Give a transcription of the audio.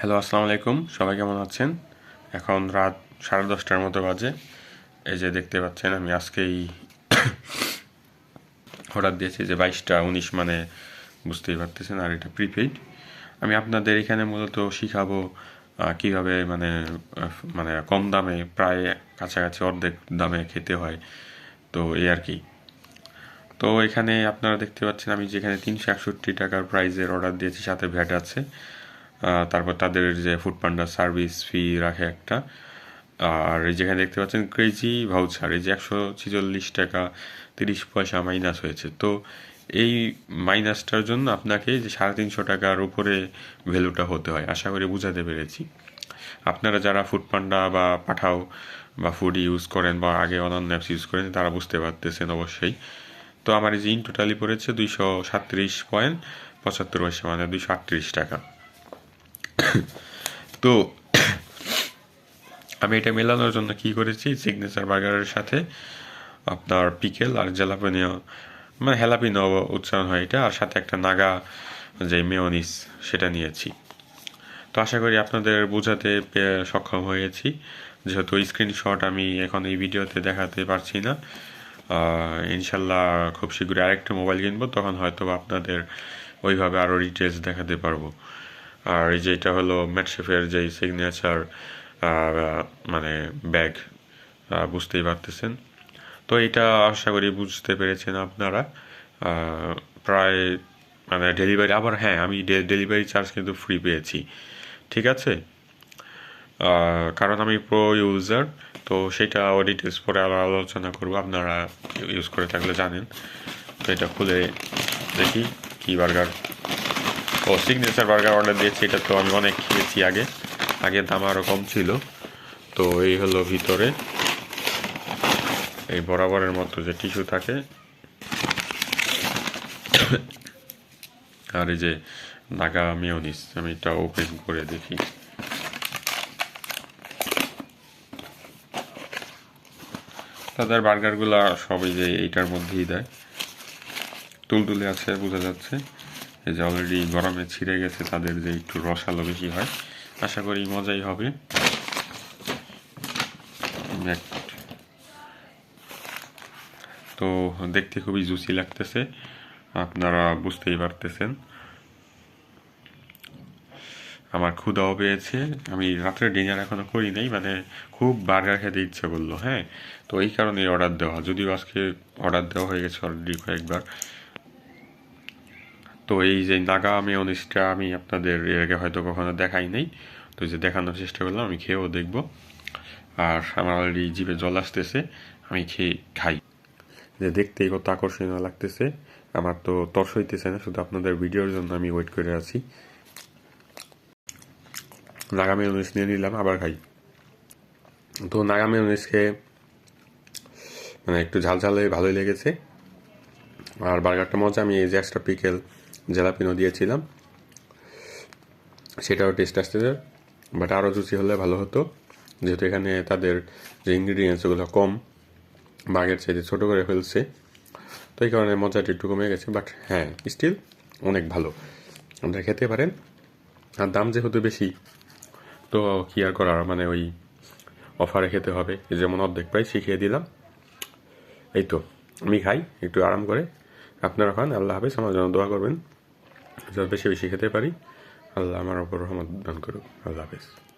Hello আসসালামু আলাইকুম। সবাই কেমন আছেন? এখন রাত সাড়ে দশটার মতো বাজে। এই যে দেখতে পাচ্ছেন, আমি আজকেই অর্ডার দিয়েছি যে বাইশটা উনিশ মানে বুঝতেই পারতেছেন, আর এটা প্রিপেইড আমি আপনাদের এখানে মূলত শিখাবো কীভাবে মানে মানে কম দামে, প্রায় কাছাকাছি অর্ধেক দামে খেতে হয়। তো এই আর কি। তো এখানে আপনারা দেখতে পাচ্ছেন, আমি যেখানে তিনশো একষট্টি টাকার প্রাইজের অর্ডার দিয়েছি, সাথে ভ্যাট আছে। তারপর তাদের যে ফুড পান্ডার সার্ভিস ফি রাখে একটা। আর যেখানে দেখতে পাচ্ছেন ক্রেজি ভাউচার এই যে একশো ছিচল্লিশ টাকা, তিরিশ পয়সা মাইনাস হয়েছে। তো এই মাইনাসটার জন্য আপনাকে যে সাড়ে তিনশো টাকার উপরে ভ্যালুটা হতে হয়, আশা করি বুঝাতে পেরেছি। আপনারা যারা ফুড পান্ডা বা পাঠাও বা ফুড ইউজ করেন বা আগে অন্যান্য অ্যাপস ইউজ করেন, তারা বুঝতে পারতেছেন অবশ্যই। তো আমার এই যে ইন টোটালি পড়েছে দুইশো সাতত্রিশ পয়েন্ট পঁচাত্তর পয়সা মানে দুইশো আটত্রিশ টাকা। তো আমি এটা মেলানোর জন্য কি করেছি? সিগনেচার বার্গারের সাথে আপনার পিকেল আর জেলাপিনিও মানে হেলাপিনো উচ্চারণ হয় এটা, আর সাথে একটা নাগা যে মেয়নিস সেটা নিয়েছি। তো আশা করি আপনাদের বোঝাতে সক্ষম হয়েছি। যেহেতু স্ক্রিনশট আমি এখন এই ভিডিওতে দেখাতে পারছি না ইনশাল্লাহ খুব শীঘ্রই আরেকটা মোবাইল কিনবো, তখন হয়তো আপনাদের ওইভাবে আরও ডিটেলস দেখাতে পারব। আর এই যে এটা হলো ম্যাটশেফের যেই সিগনেচার মানে ব্যাগ বুঝতেই পারতেছেন। তো এটা আশা করি বুঝতে পেরেছেন আপনারা। প্রায় মানে ডেলিভারি আবার হ্যাঁ আমি ডেলিভারি চার্জ কিন্তু ফ্রি পেয়েছি। ঠিক আছে? কারণ আমি প্রো ইউজার তো সেটা ডিটেলস পরে আরও আলোচনা করব। আপনারা ইউজ করে থাকলে জানেন। তো এটা খুলে দেখি কি বার্গার ও সিগনেচার বার্গার অর্ডার দিয়েছি, এটা তো আমি অনেক খেয়েছি আগে। আগে দাম আরও কম ছিল। তো এই হলো ভিতরে। এই বরাবরের মতো যে টিস্যু থাকে। আর এই যে নাগা মিওনিস আমি এটা ওপেন করে দেখি। তাদের বার্গারগুলো সবই যে এইটার মধ্যেই দেয়। তুলতুলে আছে, বোঝা যাচ্ছে। এই যে অলরেডি গরমে ছিঁড়ে গেছে, তাদের যে একটু রসালো বেশি হয়, আশা করি মজাই হবে। তো দেখতে খুবই জুসি লাগতেছে, আপনারা বুঝতেই পারতেছেন। আমার ক্ষুদাও পেয়েছে, আমি রাত্রে ডিনার এখনও করি নাই মানে খুব বার্গার খেতে ইচ্ছে করল হ্যাঁ? তো এই কারণে অর্ডার দেওয়া, যদিও আজকে অর্ডার দেওয়া হয়ে গেছে অলরেডি কয়েকবার। তো এই যে নাগা মেয়নিসটা আমি আপনাদের এর আগে হয়তো কখনো দেখাই নাই। তো যে দেখানোর চেষ্টা করলাম, আমি খেয়েও দেখব। আর আমার অলরেডি জিভে জল আসতেছে, আমি খেয়ে খাই। যে দেখতেই কত আকর্ষণীয় লাগতেছে, আমার তো তর্স হইতেছে না, শুধু আপনাদের ভিডিওর জন্য আমি ওয়েট করে আছি। নাগা মেয়নিস নিয়ে নিলাম, আবার খাই। তো নাগা মেয়নিস খেয়ে মানে একটু ঝাল ঝালে ভালোই লেগেছে। আর বার্গারটা মজা, আমি এই যে একটা পিকেল জেলাপিনো দিয়েছিলাম। সেটাও টেস্ট আসতেছে বাট আরও জুসি হলে ভালো হতো। যেহেতু এখানে তাদের যে ইনগ্রিডিয়েন্টস ওগুলো কম বাগের চাইতে ছোটো করে ফেলছে, তো এই কারণে মজাটা একটু কমে গেছে। বাট হ্যাঁ স্টিল অনেক ভালো। আপনারা খেতে পারেন। আর দাম যেহেতু বেশি, তো কি আর করার? মানে ওই অফারে খেতে হবে। যেমন অর্ধেক প্রায় শিখিয়ে দিলাম। এই তো, আমি খাই, একটু আরাম করে। আপনারা খান, আল্লাহ হাফেজ, আমার জন্য দোয়া করবেন। যত বেশি বেশি খেতে পারি আল্লাহ আমার ওপর রহমত দান করুক। আল্লাহ হাফেজ।